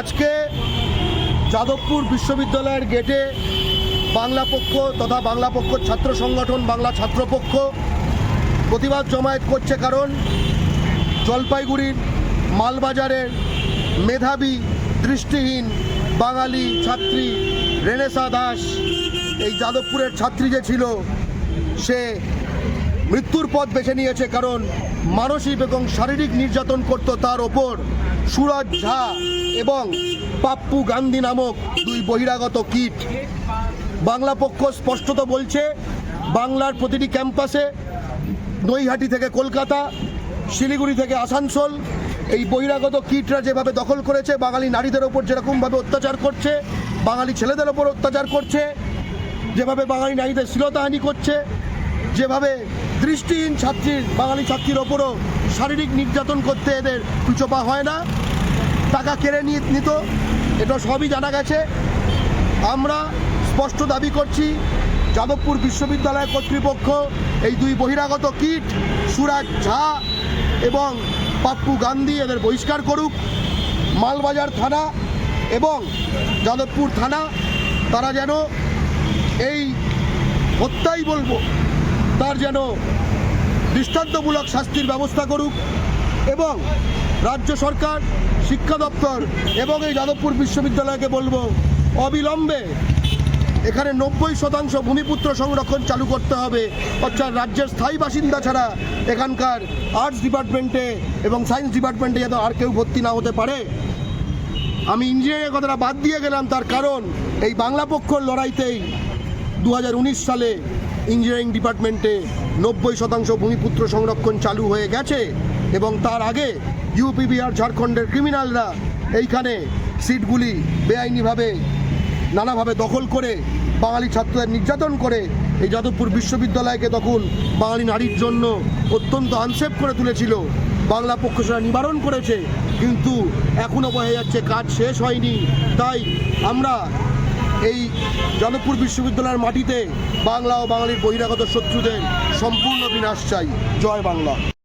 আজকে যাদবপুর বিশ্ববিদ্যালয়ের গেটে বাংলা পক্ষ তথা বাংলা পক্ষ ছাত্র সংগঠন, বাংলা ছাত্রপক্ষ প্রতিবাদ জমায়েত করছে কারণ জলপাইগুড়ির মালবাজারের মেধাবী, দৃষ্টিহীন বাঙালি ছাত্রী রেনেসা দাস, এই যাদবপুরের ছাত্রী যে ছিল, সে মৃত্যুর পথ বেছে নিয়েছে কারণ মানসিক এবং শারীরিক নির্যাতন করত তার ওপর সুরজ ঝা এবং পাপ্পু গান্ধী নামক দুই বহিরাগত কীট। বাংলা পক্ষ স্পষ্টত বলছে, বাংলার প্রতিটি ক্যাম্পাসে নৈহাটি থেকে কলকাতা, শিলিগুড়ি থেকে আসানসোল এই বহিরাগত কীটরা যেভাবে দখল করেছে, বাঙালি নারীদের ওপর যেরকমভাবে অত্যাচার করছে, বাঙালি ছেলেদের ওপর অত্যাচার করছে, যেভাবে বাঙালি নারীদের শ্লীলতাহানি করছে, যেভাবে দৃষ্টিহীন ছাত্রীর, বাঙালি ছাত্রীর ওপরও শারীরিক নির্যাতন করতে এদের পিছপা হয় না। টাকা কেড়ে নিত, এটা সবই জানা গেছে। আমরা স্পষ্ট দাবি করছি, যাদবপুর বিশ্ববিদ্যালয় কর্তৃপক্ষ এই দুই বহিরাগত কিট, সুরাজ ঝা এবং পাপ্পু গান্ধী এদের বহিষ্কার করুক। মালবাজার থানা এবং যাদবপুর থানা, তারা যেন এই হত্যাই বলব। তার যেন দৃষ্টান্তমূলক শাস্তির ব্যবস্থা করুক এবং রাজ্য সরকার, শিক্ষা দপ্তর এবং এই যাদবপুর বিশ্ববিদ্যালয়কে বলব, অবিলম্বে এখানে নব্বই শতাংশ ভূমিপুত্র সংরক্ষণ চালু করতে হবে। অর্থাৎ রাজ্যের স্থায়ী বাসিন্দা ছাড়া এখানকার আর্টস ডিপার্টমেন্টে এবং সায়েন্স ডিপার্টমেন্টে যাতে আর কেউ ভর্তি না হতে পারে। আমি ইঞ্জিনিয়ারিং কথাটা বাদ দিয়ে গেলাম, তার কারণ এই বাংলা পক্ষর লড়াইতেই দু হাজার উনিশ সালে ইঞ্জিনিয়ারিং ডিপার্টমেন্টে নব্বই শতাংশ ভূমিপুত্র সংরক্ষণ চালু হয়ে গেছে এবং তার আগে ইউপি বিহার ঝাড়খণ্ডের ক্রিমিনালরা এইখানে সিটগুলি বেআইনিভাবে নানাভাবে দখল করে বাঙালি ছাত্রদের নির্যাতন করে এই যাদবপুর বিশ্ববিদ্যালয়কে তখন বাঙালি নারীর জন্য অত্যন্ত আনসেফ করে তুলেছিল। বাংলা পক্ষ সেটা নিবারণ করেছে, কিন্তু এখনও বোঝা যাচ্ছে, কাজ শেষ হয়নি। তাই আমরা এই যাদবপুর বিশ্ববিদ্যালয়ের মাটিতে বাংলা ও বাঙালির বহিরাগত শত্রুদের সম্পূর্ণ বিনাশ চাই। জয় বাংলা।